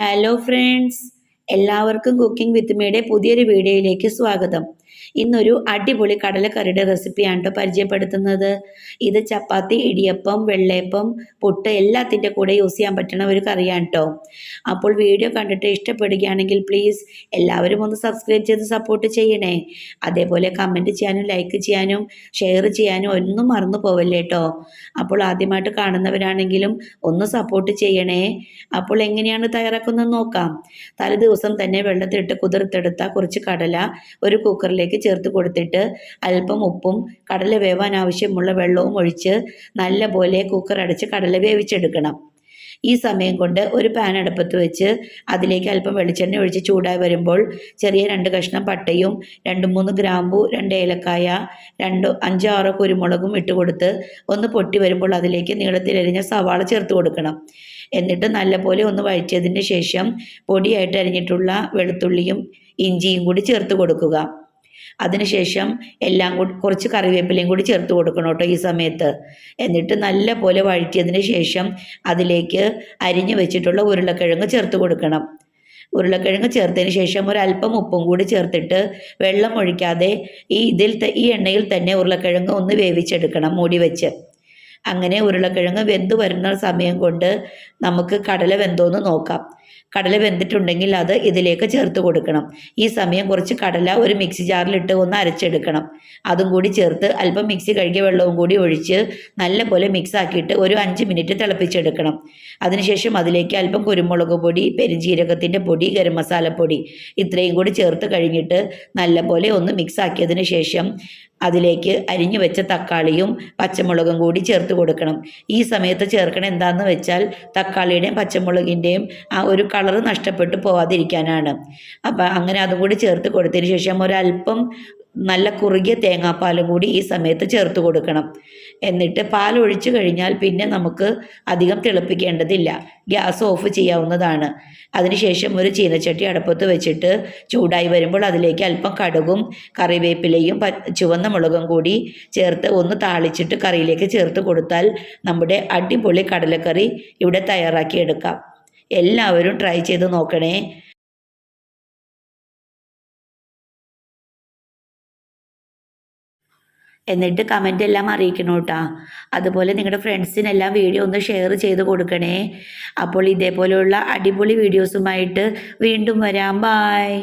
Hello friends എല്ലാവർക്കും cooking with മീയുടെ പുതിയൊരു വീഡിയോയിലേക്ക് സ്വാഗതം. ഇന്നൊരു അടിപൊളി കടലക്കറിയുടെ റെസിപ്പിയാണ് കേട്ടോ പരിചയപ്പെടുത്തുന്നത്. ഇത് ചപ്പാത്തി ഇടിയപ്പം വെള്ളയപ്പം പുട്ട് എല്ലാത്തിന്റെ കൂടെ യൂസ് ചെയ്യാൻ പറ്റുന്ന ഒരു കറിയാണ് കേട്ടോ. അപ്പോൾ വീഡിയോ കണ്ടിട്ട് ഇഷ്ടപ്പെടുകയാണെങ്കിൽ പ്ലീസ് എല്ലാവരും ഒന്ന് സബ്സ്ക്രൈബ് ചെയ്ത് സപ്പോർട്ട് ചെയ്യണേ. അതേപോലെ കമന്റ് ചെയ്യാനും ലൈക്ക് ചെയ്യാനും ഷെയർ ചെയ്യാനും ഒന്നും മറന്നു പോവല്ലേ കേട്ടോ. അപ്പോൾ ആദ്യമായിട്ട് കാണുന്നവരാണെങ്കിലും ഒന്ന് സപ്പോർട്ട് ചെയ്യണേ. അപ്പോൾ എങ്ങനെയാണ് തയ്യാറാക്കുന്നത് നോക്കാം. തലേ ദിവസം തന്നെ വെള്ളത്തിലിട്ട് കുതിർത്തെടുത്ത കുറച്ച് കടല ഒരു കുക്കറിലേക്ക് ചേർത്ത് കൊടുത്തിട്ട് അല്പം ഉപ്പും കടല വേവാൻ ആവശ്യമുള്ള വെള്ളവും ഒഴിച്ച് നല്ലപോലെ കുക്കർ അടച്ച് കടല വേവിച്ചെടുക്കണം. ഈ സമയം കൊണ്ട് ഒരു പാൻ അടുപ്പത്ത് വെച്ച് അതിലേക്ക് അല്പം വെളിച്ചെണ്ണ ഒഴിച്ച് ചൂടായി വരുമ്പോൾ ചെറിയ രണ്ട് കഷ്ണം പട്ടയും രണ്ട് മൂന്ന് ഗ്രാമ്പു രണ്ട് ഏലക്കായ രണ്ട് അഞ്ചാറ് കുരുമുളകും ഇട്ട് കൊടുത്ത് ഒന്ന് പൊട്ടി വരുമ്പോൾ അതിലേക്ക് നീളത്തിലരിഞ്ഞ സവാള ചേർത്ത് കൊടുക്കണം. എന്നിട്ട് നല്ലപോലെ ഒന്ന് വഴറ്റിയതിന് ശേഷം പൊടിയായിട്ട് അരിഞ്ഞിട്ടുള്ള വെളുത്തുള്ളിയും ഇഞ്ചിയും കൂടി ചേർത്ത് കൊടുക്കുക. അതിനുശേഷം എല്ലാം കൂടി കുറച്ച് കറിവേപ്പിലയും കൂടി ചേർത്ത് കൊടുക്കണം കേട്ടോ ഈ സമയത്ത്. എന്നിട്ട് നല്ല പോലെ വഴറ്റിയതിന് ശേഷം അതിലേക്ക് അരിഞ്ഞു വെച്ചിട്ടുള്ള ഉരുളക്കിഴങ്ങ് ചേർത്ത് കൊടുക്കണം. ഉരുളക്കിഴങ്ങ് ചേർത്തതിന് ശേഷം ഒരല്പം ഉപ്പും കൂടി ചേർത്തിട്ട് വെള്ളം ഒഴിക്കാതെ ഈ ഇതിൽ ഈ എണ്ണയിൽ തന്നെ ഉരുളക്കിഴങ്ങ് ഒന്ന് വേവിച്ചെടുക്കണം മൂടി വെച്ച്. അങ്ങനെ ഉരുളക്കിഴങ്ങ് വെന്ത് വരുന്ന സമയം കൊണ്ട് നമുക്ക് കടല വെന്തോന്ന് നോക്കാം. കടല വെന്തിട്ടുണ്ടെങ്കിൽ അത് ഇതിലേക്ക് ചേർത്ത് കൊടുക്കണം. ഈ സമയം കുറച്ച് കടല ഒരു മിക്സി ജാറിലിട്ട് ഒന്ന് അരച്ചെടുക്കണം. അതും കൂടി ചേർത്ത് അല്പം മിക്സി കഴുകിയ വെള്ളവും കൂടി ഒഴിച്ച് നല്ലപോലെ മിക്സ് ആക്കിയിട്ട് ഒരു അഞ്ച് മിനിറ്റ് തിളപ്പിച്ചെടുക്കണം. അതിനുശേഷം അതിലേക്ക് അല്പം കുരുമുളക് പൊടി പെരിഞ്ജീരകത്തിന്റെ പൊടി ഗരം മസാലപ്പൊടി ഇത്രയും കൂടി ചേർത്ത് കഴിഞ്ഞിട്ട് നല്ലപോലെ ഒന്ന് മിക്സ് ആക്കിയതിന് ശേഷം അതിലേക്ക് അരിഞ്ഞു വെച്ച തക്കാളിയും പച്ചമുളകും കൂടി ചേർത്ത് കൊടുക്കണം. ഈ സമയത്ത് ചേർക്കണം എന്താണെന്ന് വെച്ചാൽ തക്കാളിയുടെയും പച്ചമുളകിന്റെയും ആ ഒരു കളറ് നഷ്ടപ്പെട്ടു പോവാതിരിക്കാനാണ്. അപ്പം അങ്ങനെ അതും കൂടി ചേർത്ത് കൊടുത്തതിന് ശേഷം ഒരല്പം നല്ല കുറുകിയ തേങ്ങാപ്പാലും കൂടി ഈ സമയത്ത് ചേർത്ത് കൊടുക്കണം. എന്നിട്ട് പാൽ ഒഴിച്ചു കഴിഞ്ഞാൽ പിന്നെ നമുക്ക് അധികം തിളപ്പിക്കേണ്ടതില്ല. ഗ്യാസ് ഓഫ് ചെയ്യാവുന്നതാണ്. അതിനുശേഷം ഒരു ചീനച്ചട്ടി അടുപ്പത്ത് വെച്ചിട്ട് ചൂടായി വരുമ്പോൾ അതിലേക്ക് അല്പം കടുകും കറിവേപ്പിലയും ചുവന്ന മുളകും കൂടി ചേർത്ത് ഒന്ന് താളിച്ചിട്ട് കറിയിലേക്ക് ചേർത്ത് കൊടുത്താൽ നമ്മുടെ അടിപൊളി കടലക്കറി ഇവിടെ തയ്യാറാക്കിയെടുക്കാം. എല്ലാവരും ട്രൈ ചെയ്ത് നോക്കണേ. എന്നിട്ട് കമന്റ് എല്ലാം അറിയിക്കണം കേട്ടോ അതുപോലെ നിങ്ങളുടെ ഫ്രണ്ട്സിനെല്ലാം വീഡിയോ ഒന്ന് ഷെയർ ചെയ്ത് കൊടുക്കണേ. അപ്പോൾ ഇതേപോലെയുള്ള അടിപൊളി വീഡിയോസുമായിട്ട് വീണ്ടും വരാം. ബായ്